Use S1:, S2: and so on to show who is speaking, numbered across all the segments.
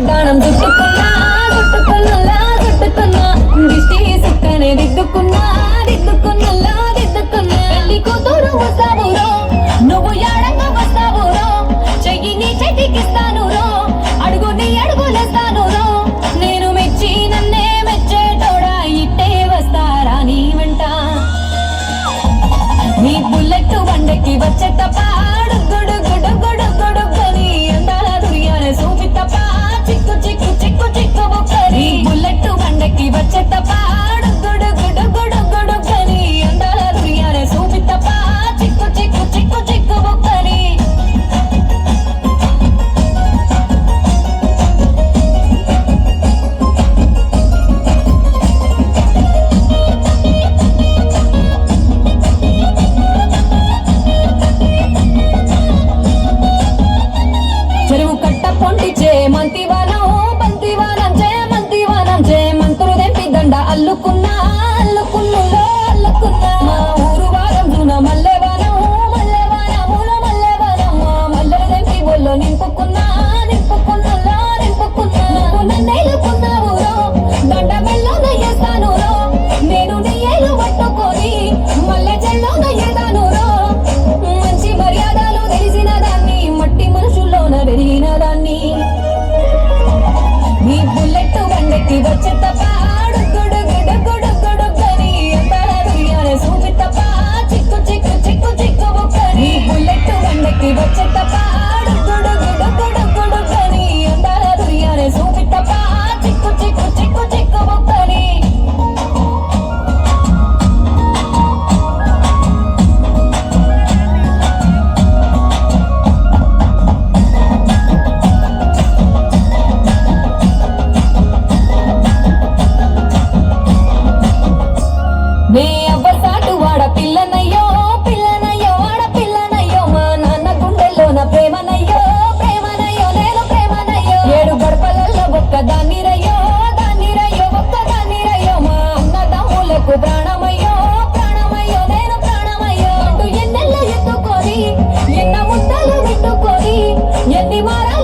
S1: పడ్డానం చుట్టుకున్నా చుట్టుకున్నలా చుట్టుకున్నా. దిష్టి సుక్కనే దిద్దుకున్నా దిద్దుకున్నలా దిద్దుకున్నా. తల్లి కూతురు వస్తావురో నువ్వు రో. అడుగు నీ అడుగులేస్తాను రో. నేను మెచ్చి నన్నే మెచ్చేటోడా ఇట్టే వస్తారా నీ నీ బుల్లెట్ వండకి వచ్చే తప్ప மாறா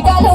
S1: I got regalo.